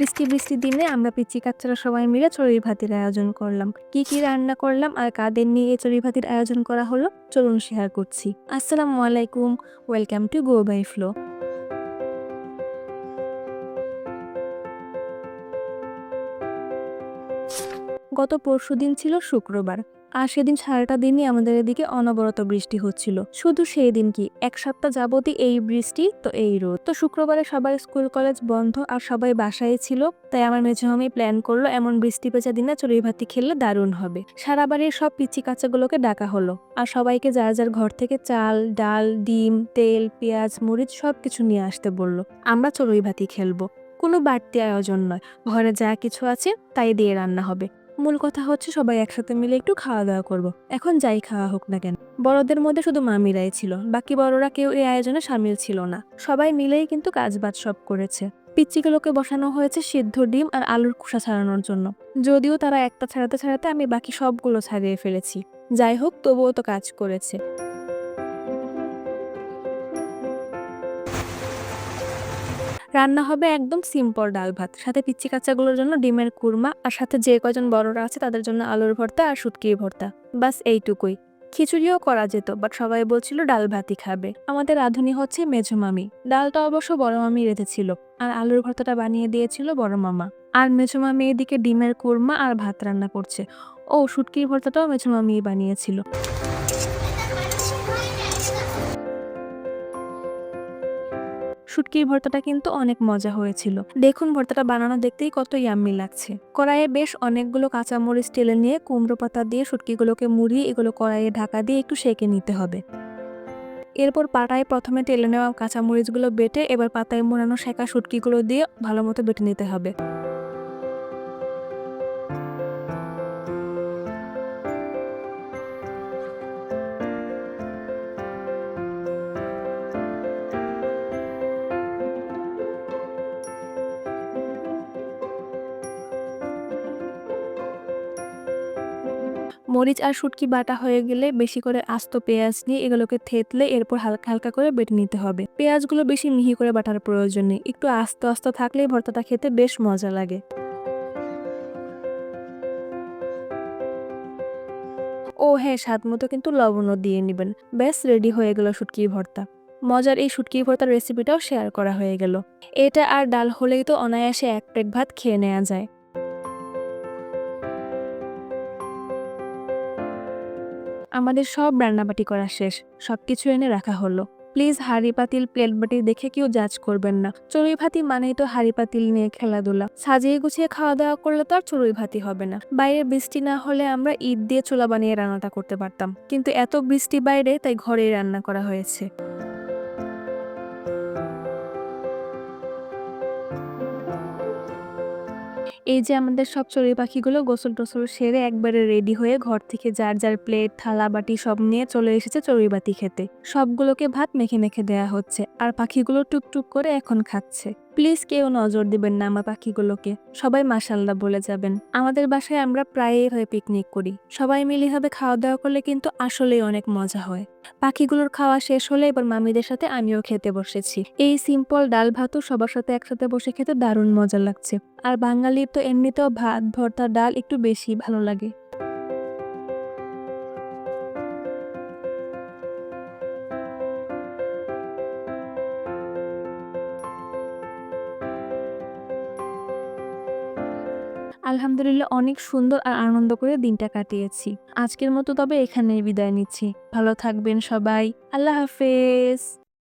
বৃষ্টি বৃষ্টি দিনে আমরা পিচি কাচ্চারা সবাই মিলে চড়ুই ভাতির আয়োজন করলাম। কি কি রান্না করলাম আর কাদের নিয়ে এই চড়ুই ভাতির আয়োজন করা হলো, চলুন শেয়ার করছি। আসসালামু আলাইকুম welcome to go by flow গত পরশু দিন ছিল শুক্রবার। আর সেদিন সারাটা দিনই আমাদের এদিকে অনবরত বৃষ্টি হচ্ছিল। শুধু সেই দিন কি, এক সপ্তাহ যাবতই এই বৃষ্টি, তো এই রোদ। তো শুক্রবারে সবার স্কুল, কলেজ বন্ধ আর সবাই বাসায় ছিল, তাই আমার মেঝমামি প্ল্যান করল এমন বৃষ্টি পেঁচা দিনে চড়ুই ভাতি খেললে দারুণ হবে। সারা বাড়ির সব পিচি কাচাগুলোকে ডাকা হলো আর সবাইকে যার যার ঘর থেকে চাল, ডাল, ডিম, তেল, পেঁয়াজ, মরিচ সব কিছু নিয়ে আসতে বলল, আমরা চড়ুই ভাতি খেলব। কোনো বাড়তি আয়োজন নয়। ঘরে যা কিছু আছে তাই দিয়ে রান্না হবে। মূল কথা হচ্ছে সবাই একসাথে মিলে একটু খাওয়া দাওয়া করব। এখন যাই খাওয়া হোক না কেন। বড়দের মধ্যে শুধু মামিরাই ছিল, বাকি বড়রা কেউ এই আয়োজনে সামিল ছিল না। সবাই মিলেই কিন্তু কাজবাজ সব করেছে। পিচ্চিগুলোকে বসানো হয়েছে সিদ্ধ ডিম আর আলুর খোসা ছাড়ানোর জন্য। যদিও তারা একটা ছাড়াতে ছাড়াতে আমি বাকি সবগুলো ছাড়িয়ে ফেলেছি। যাই হোক, তবুও তো কাজ করেছে। রান্না হবে একদম সিম্পল ডাল ভাত। সাথে পিচ্চি কাচ্চাগুলোর জন্য ডিমের কুরমা আর সাথে যে কয়জন বড়রা আছে তাদের জন্য আলুর ভর্তা আর শুটকির ভর্তা। বাস এইটুকুই। খিচুড়িও করা যেত বাট সবাই বলছিল ডাল ভাতই খাবে। আমাদের রাঁধুনি হচ্ছে মেঝো মামি ডালটা অবশ্য বড় মামি রেঁধেছিল আর আলুর ভর্তাটা বানিয়ে দিয়েছিল বড় মামা। আর মেঝো মামি এদিকে ডিমের কুরমা আর ভাত রান্না করছে। ও শুটকির ভর্তাটাও মেঝো মামি বানিয়েছিল। শুটকির ভর্তাটা কিন্তু অনেক মজা হয়েছিল। দেখুন ভর্তাটা বানানো দেখতেই কত ইয়াম্মি লাগছে। কড়াইয়ে বেশ অনেকগুলো কাঁচামরিচ টেলে নিয়ে কুমড়ো পাতা দিয়ে শুটকিগুলোকে মুড়িয়ে এগুলো কড়াইয়ে ঢাকা দিয়ে একটু সেঁকে নিতে হবে। এরপর পাটায় প্রথমে টেলে নেওয়া কাঁচামরিচগুলো বেটে এবার পাতায় মোড়ানো শেখা শুটকিগুলো দিয়ে ভালো মতো বেটে নিতে হবে। মরিচ আর শুটকি বাটা হয়ে গেলে বেশি করে আস্ত পেঁয়াজ নিয়ে এগুলোকে থেতলে এরপর হালকা হালকা করে বেটে নিতে হবে। পেঁয়াজগুলো বেশি মিহি করে বাটার প্রয়োজন নেই। একটু আস্ত আস্ত থাকলেই ভর্তাটা খেতে বেশ মজা লাগে। ও হ্যাঁ স্বাদ মতো কিন্তু লবণও দিয়ে নেবেন। ব্যাস, রেডি হয়ে গেল শুটকি ভর্তা। মজার এই শুটকি ভর্তার রেসিপিটাও শেয়ার করা হয়ে গেল। এটা আর ডাল হলেই তো অনায়াসে এক প্লেট ভাত খেয়ে নেওয়া যায়। আমাদের সব রান্নাবাটি করা শেষ। সব কিছু এনে রাখা হলো। প্লিজ, হাড়ি পাতিল, প্লেট বাটি দেখে কেউ জাজ করবেন না। চড়ুই ভাতি মানেই তো হাড়ি পাতিল নিয়ে খেলাধুলা। সাজিয়ে গুছিয়ে খাওয়া দাওয়া করলে তো আর চড়ুই ভাতি হবে না। বাইরে বৃষ্টি না হলে আমরা ঈদ দিয়ে চোলা বানিয়ে রান্নাটা করতে পারতাম। কিন্তু এত বৃষ্টি বাইরে, তাই ঘরেই রান্না করা হয়েছে। এই যে আমাদের সব চড়ুই পাখিগুলো গোসল টোসল সেরে একবারে রেডি হয়ে ঘর থেকে যার যার প্লেট থালা, বাটি সব নিয়ে চলে এসেছে চড়ুই বাতি খেতে। সবগুলোকে ভাত মেখে মেখে দেয়া হচ্ছে, আর পাখিগুলো টুকটুক করে এখন খাচ্ছে। প্লিজ কেউ নজর দিবেন না আমার পাখিগুলোকে। সবাই মাসাল্লাহ বলে যাবেন। আমাদের বাসায় আমরা প্রায়ই হয়ে পিকনিক করি। সবাই মিলে হবে খাওয়া দাওয়া করলে কিন্তু আসলেই অনেক মজা হয়। পাখিগুলোর খাওয়া শেষ হলে এবার মামিদের সাথে আমিও খেতে বসেছি। এই সিম্পল ডাল ভাতও সবার সাথে একসাথে বসে খেতে দারুণ মজা লাগছে। আর বাঙালির তো এমনিতেও ভাত, ভর্তা, ডাল একটু বেশি ভালো লাগে। আলহামদুলিল্লাহ অনেক সুন্দর আর আনন্দ করে দিনটা কাটিয়েছি। আজকের মতো তবে এখানেই বিদায় নিচ্ছি। ভালো থাকবেন সবাই। আল্লাহ হাফেজ।